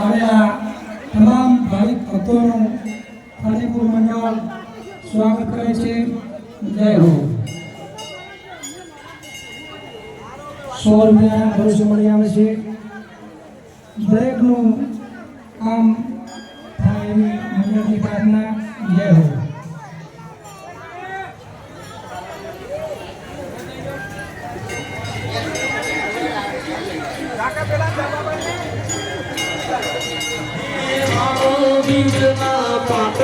આવેલા તમામ ભાવિક ભક્તોનું ફતેપુર મંડળ સ્વાગત કરે છે. જય હો. સો રૂપિયા ભરોસે મળી આવે છે. દરેકનું આમ થાય એવી મંડળની પ્રાર્થના. જય હો. vida na pata.